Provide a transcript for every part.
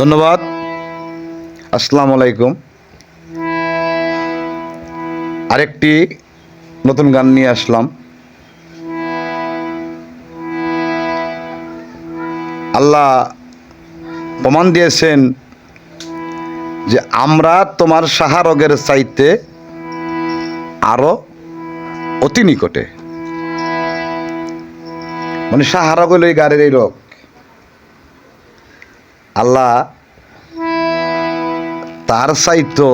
ধন্যবাদ। আসসালামু আলাইকুম। আরেকটি নতুন গান নিয়ে আসলাম। আল্লাহ প্রমাণ দিয়েছেন যে আমরা তোমার সাহারগের চাইতে আরও অতি নিকটে। মানে সাহারগ হইল এই গাড়ির এই রোগ। আল্লাহ তার চাইতো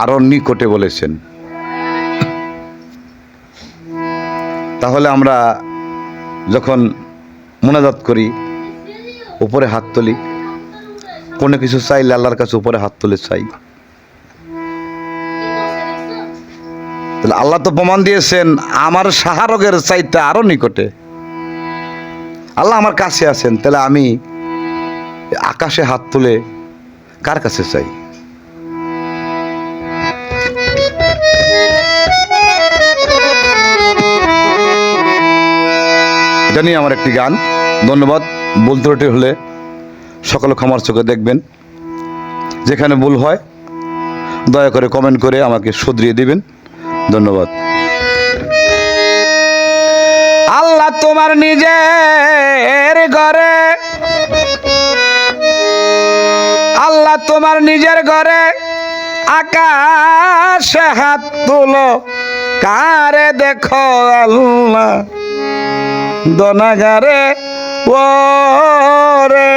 আরও নিকটে বলেছেন। তাহলে আমরা যখন মোনাজাত করি, উপরে হাত তুলি, কোনো কিছু চাইলে আল্লাহর কাছে উপরে হাত তুলে চাই। তাহলে আল্লাহ তো প্রমাণ দিয়েছেন, আমার সাহারগের চাইতে আরও নিকটে। আল্লাহ আমার কাছে আছেন, তাহলে আমি আকাশে হাত তুলে কার কাছে চাই? নিয়ে আমার একটি গান। ধন্যবাদ। ভুল ত্রুটি হলে সকল ক্ষমার চোখে দেখবেন। যেখানে ভুল হয়, দয়া করে কমেন্ট করে আমাকে শুধরিয়ে দিবেন। ধন্যবাদ। আল্লাহ তোমার নিজের ঘরে, আল্লাহ তোমার নিজের ঘরে আকাশ হাত তুলো। কারে দেখো আল্লাহ? দনাগারে ও রে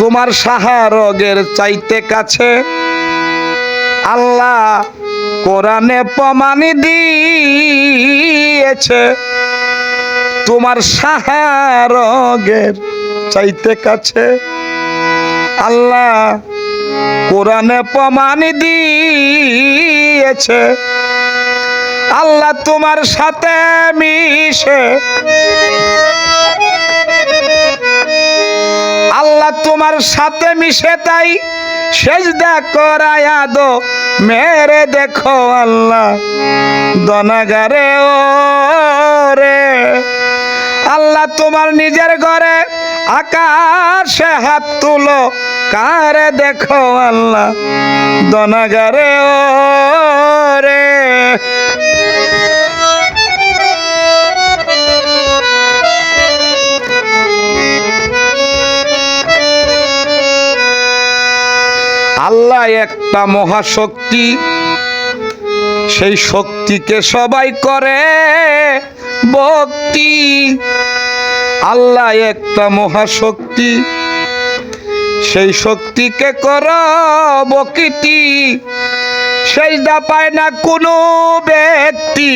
তোমার সাহারগের চাইতে কাছে আল্লাহ কোরআনে প্রমাণি দিয়েছে। তোমার সাহারগের চাইতে কাছে। আল্লাহ কোরআনে প্রমাণ দিয়েছে। আল্লাহ তোমার সাথে মিশে। আল্লাহ তোমার সাথে মিশে তাই সেজদা করায়া দো মেরে দেখো আল্লাহ, দনাগারে ও রে আল্লাহ তোমার নিজের ঘরে আকাশে হাত তুলো। কারে দেখো আল্লাহ? দনাগারে রে আল্লাহ একটা মহাশক্তি। সেই শক্তিকে সবাই করে ভক্তি। আল্লাহ একটা মহাশক্তি। সেই শক্তিকে কর বকিতি সেইটা পায় না কোনো ব্যক্তি।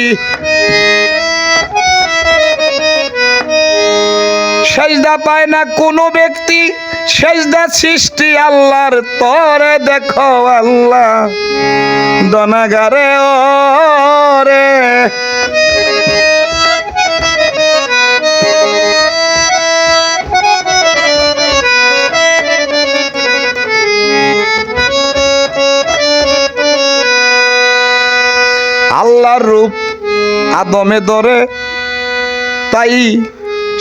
সেজদা পায় না কোনো ব্যক্তি। সেজদা সৃষ্টি আল্লাহর তরে দেখো আল্লাহ। দনাগারে ও আল্লাহর রূপ আদমে ধরে, তাই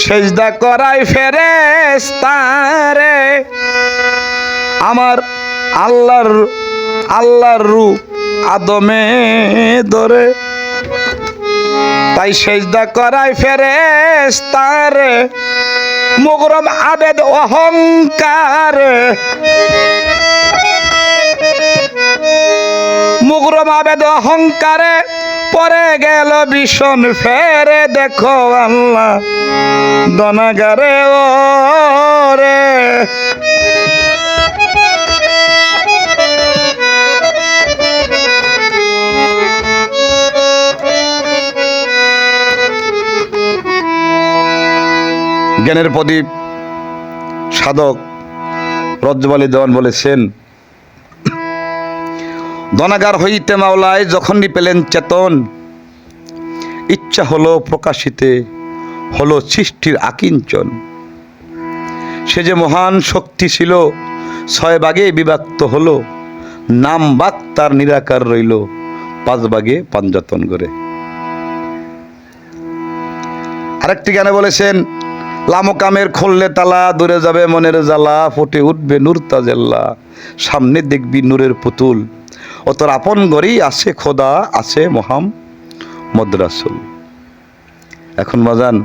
সেজদা করাই ফেরেস তারে আমার আল্লাহর আল্লাহর রূপ আদমে ধরে, তাই সেজদা করাই ফেরেস তারে মুগরম আবেদ অহংকার মুগরম আবেদ অহংকারে পরে গেল ভীষণ ফেরে, দেখো আল্লাহ দনাগারে ও রে জ্ঞানের প্রদীপ সাধক রজ্জবালী দেওয়ান বলেছেন দনাগার হইতে মাওলায় যখনই পেলেন চেতন, ইচ্ছা হলো প্রকাশিতে, হলো সৃষ্টির আকিঞ্চন। সে যে মহান শক্তি ছিল, ছয় ভাগে বিভক্ত হলো, নাম বাক তার নিরাকার রইল, পাঁচ বাগে পাঞ্জাতন করে। আরেকটি গানে বলেছেন লামকামের খুললে তালা, দূরে যাবে মনের জ্বালা, ফুটে উঠবে নূর তাজেল্লা, সামনে দেখবি নূরের পুতুল। ও তোর আপন ঘরেই আছে খোদা, আছে মহাম মদ্রাসুল এখন বাজান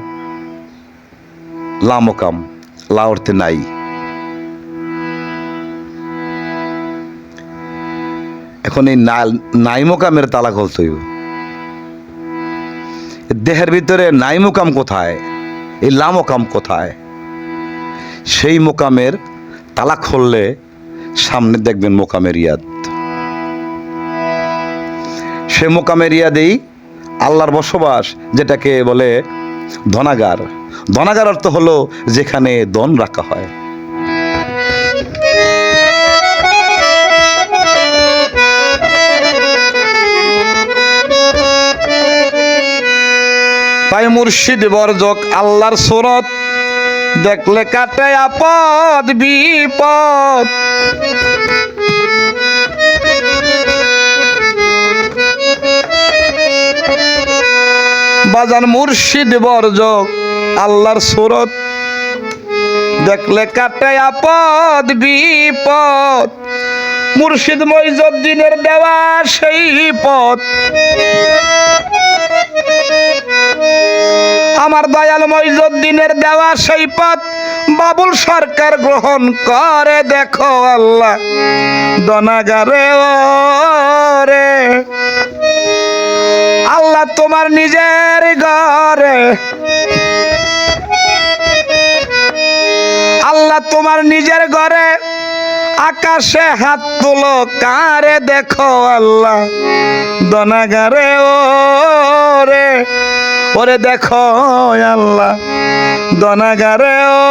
লামকাম লাউরতে নাই। এখন এই না- নাই মোকামের তালা খুলতে হইব। দেহের ভিতরে নাই মোকাম কোথায়? এই লামকাম কোথায়? সেই মোকামের তালা খুললে সামনে দেখবেন মোকামের ইয়াদ। সে মোকামের ইয়াদেই আল্লাহর বসবাস যেটাকে বলে ধনাগার। ধনাগার অর্থ হলো যেখানে দন রাখা হয়। তাই মুর্শিদ বর্জক আল্লাহর সুরত। দেখলে কাটে আপদ, বিপদ। বাজান মুর্শিদ বর্জক, আল্লাহর সুরত। দেখলে কাটে আপদ, বিপদ। মুর্শিদ মইজুদ্দিনের দেওয়া সেই পথ। আমার দয়াল মইজুদ্দিনের দেওয়া সেই পথ। বাবুল সরকার গ্রহণ করে, দেখো আল্লাহ। দনাগারে রে। আল্লাহ তোমার নিজের ঘরে। আল্লাহ তোমার নিজের ঘরে। আকাশে হাত তুলো, কারে দেখো আল্লাহ? দনাগারে ও রে ওরে দেখো আল্লাহ। দনাগারে ও